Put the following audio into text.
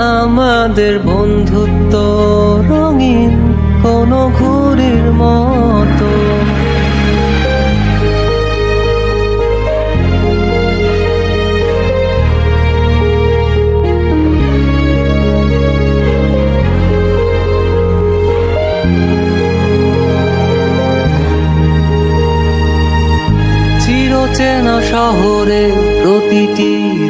আমাদের বন্ধুত্ব রঙিন কোনো ঘুরির মতো। চিরচেনা শহরে প্রতিটি